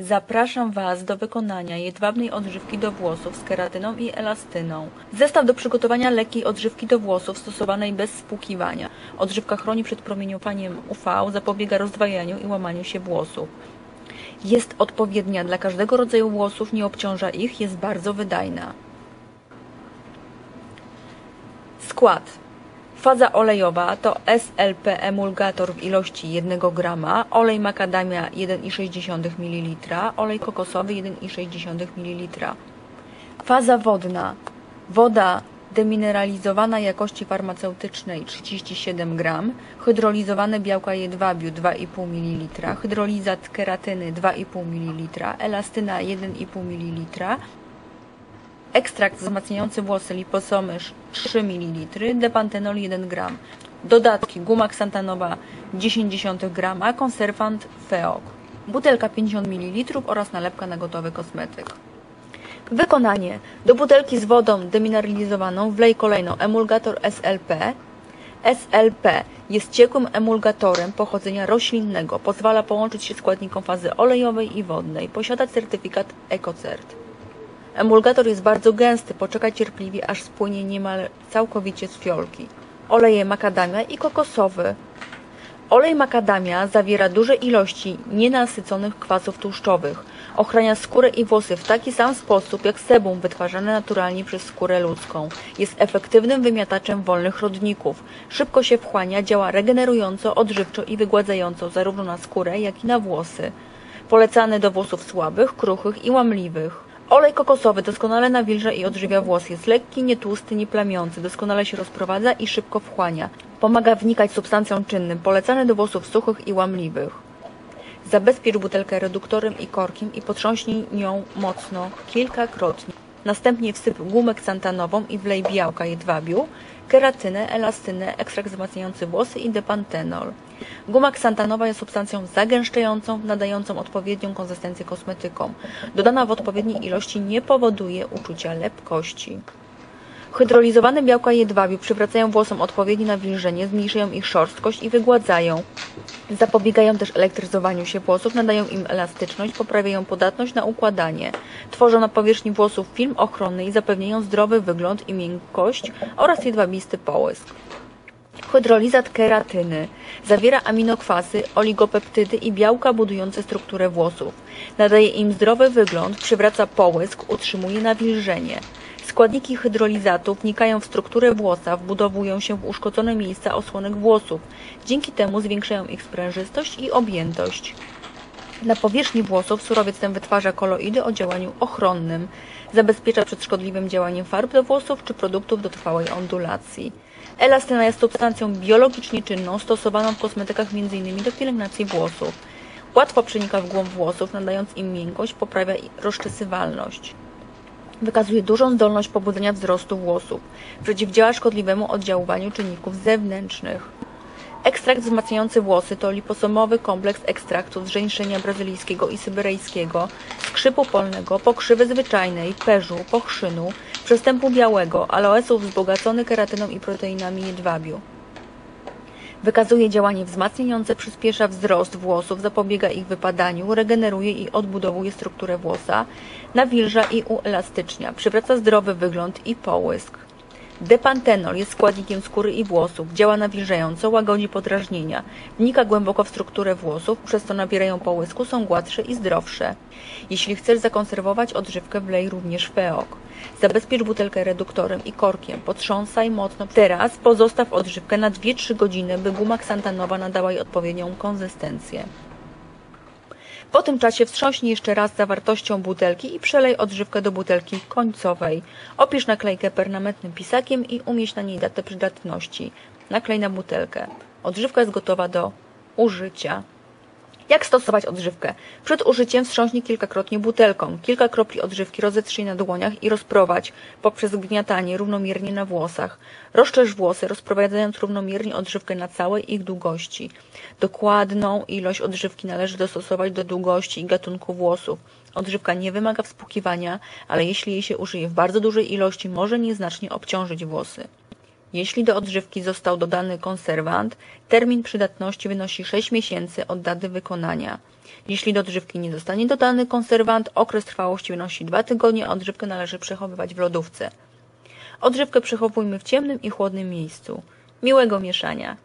Zapraszam Was do wykonania jedwabnej odżywki do włosów z keratyną i elastyną. Zestaw do przygotowania lekkiej odżywki do włosów stosowanej bez spłukiwania. Odżywka chroni przed promieniowaniem UV, zapobiega rozdwajaniu i łamaniu się włosów. Jest odpowiednia dla każdego rodzaju włosów, nie obciąża ich, jest bardzo wydajna. Skład. Faza olejowa to SLP emulgator w ilości 1 g, olej makadamia 1,6 ml, olej kokosowy 1,6 ml. Faza wodna. Woda demineralizowana jakości farmaceutycznej 37 g, hydrolizowane białka jedwabiu 2,5 ml, hydrolizat keratyny 2,5 ml, elastyna 1,5 ml, ekstrakt wzmacniający włosy liposomysz 3 ml, depantenol 1 g, dodatki guma ksantanowa 10 g, konserwant feok, butelka 50 ml oraz nalepka na gotowy kosmetyk. Wykonanie. Do butelki z wodą demineralizowaną wlej kolejno emulgator SLP. SLP jest ciekłym emulgatorem pochodzenia roślinnego. Pozwala połączyć się składnikom fazy olejowej i wodnej. Posiada certyfikat EcoCert. Emulgator jest bardzo gęsty, poczekaj cierpliwie, aż spłynie niemal całkowicie z fiolki. Oleje makadamia i kokosowy. Olej makadamia zawiera duże ilości nienasyconych kwasów tłuszczowych. Ochrania skórę i włosy w taki sam sposób jak sebum wytwarzane naturalnie przez skórę ludzką. Jest efektywnym wymiataczem wolnych rodników. Szybko się wchłania, działa regenerująco, odżywczo i wygładzająco zarówno na skórę, jak i na włosy. Polecany do włosów słabych, kruchych i łamliwych. Olej kokosowy doskonale nawilża i odżywia włos. Jest lekki, nie tłusty, nie plamiący. Doskonale się rozprowadza i szybko wchłania. Pomaga wnikać substancjom czynnym. Polecany do włosów suchych i łamliwych. Zabezpiecz butelkę reduktorem i korkiem i potrząśnij nią mocno kilkakrotnie. Następnie wsyp gumę ksantanową i wlej białka jedwabiu, keratynę, elastynę, ekstrakt wzmacniający włosy i depantenol. Guma ksantanowa jest substancją zagęszczającą, nadającą odpowiednią konsystencję kosmetykom. Dodana w odpowiedniej ilości nie powoduje uczucia lepkości. Hydrolizowane białka jedwabiu przywracają włosom odpowiednie nawilżenie, zmniejszają ich szorstkość i wygładzają. Zapobiegają też elektryzowaniu się włosów, nadają im elastyczność, poprawiają podatność na układanie. Tworzą na powierzchni włosów film ochronny i zapewniają zdrowy wygląd i miękkość oraz jedwabisty połysk. Hydrolizat keratyny zawiera aminokwasy, oligopeptydy i białka budujące strukturę włosów. Nadaje im zdrowy wygląd, przywraca połysk, utrzymuje nawilżenie. Składniki hydrolizatu wnikają w strukturę włosa, wbudowują się w uszkodzone miejsca osłonek włosów. Dzięki temu zwiększają ich sprężystość i objętość. Na powierzchni włosów surowiec ten wytwarza koloidy o działaniu ochronnym. Zabezpiecza przed szkodliwym działaniem farb do włosów czy produktów do trwałej ondulacji. Elastyna jest substancją biologicznie czynną stosowaną w kosmetykach m.in. do pielęgnacji włosów. Łatwo przenika w głąb włosów, nadając im miękkość, poprawia rozczesywalność. Wykazuje dużą zdolność pobudzenia wzrostu włosów. Przeciwdziała szkodliwemu oddziaływaniu czynników zewnętrznych. Ekstrakt wzmacniający włosy to liposomowy kompleks ekstraktów z żeńszenia brazylijskiego i syberyjskiego, skrzypu polnego, pokrzywy zwyczajnej, perzu, pochrzynu, przestępu białego, aloesu wzbogacony keratyną i proteinami jedwabiu. Wykazuje działanie wzmacniające, przyspiesza wzrost włosów, zapobiega ich wypadaniu, regeneruje i odbudowuje strukturę włosa, nawilża i uelastycznia, przywraca zdrowy wygląd i połysk. Depantenol jest składnikiem skóry i włosów, działa nawilżająco, łagodzi podrażnienia, wnika głęboko w strukturę włosów, przez co nabierają połysku, są gładsze i zdrowsze. Jeśli chcesz zakonserwować odżywkę, wlej również feok. Zabezpiecz butelkę reduktorem i korkiem, potrząsaj mocno. Teraz pozostaw odżywkę na 2-3 godziny, by guma ksantanowa nadała jej odpowiednią konsystencję. Po tym czasie wstrząśnij jeszcze raz zawartością butelki i przelej odżywkę do butelki końcowej. Opisz naklejkę permanentnym pisakiem i umieść na niej datę przydatności. Naklej na butelkę. Odżywka jest gotowa do użycia. Jak stosować odżywkę? Przed użyciem wstrząśnij kilkakrotnie butelką. Kilka kropli odżywki rozetrzyj na dłoniach i rozprowadź poprzez gniatanie równomiernie na włosach. Rozczesz włosy, rozprowadzając równomiernie odżywkę na całej ich długości. Dokładną ilość odżywki należy dostosować do długości i gatunku włosów. Odżywka nie wymaga wspłukiwania, ale jeśli jej się użyje w bardzo dużej ilości, może nieznacznie obciążyć włosy. Jeśli do odżywki został dodany konserwant, termin przydatności wynosi 6 miesięcy od daty wykonania. Jeśli do odżywki nie zostanie dodany konserwant, okres trwałości wynosi 2 tygodnie, a odżywkę należy przechowywać w lodówce. Odżywkę przechowujmy w ciemnym i chłodnym miejscu. Miłego mieszania!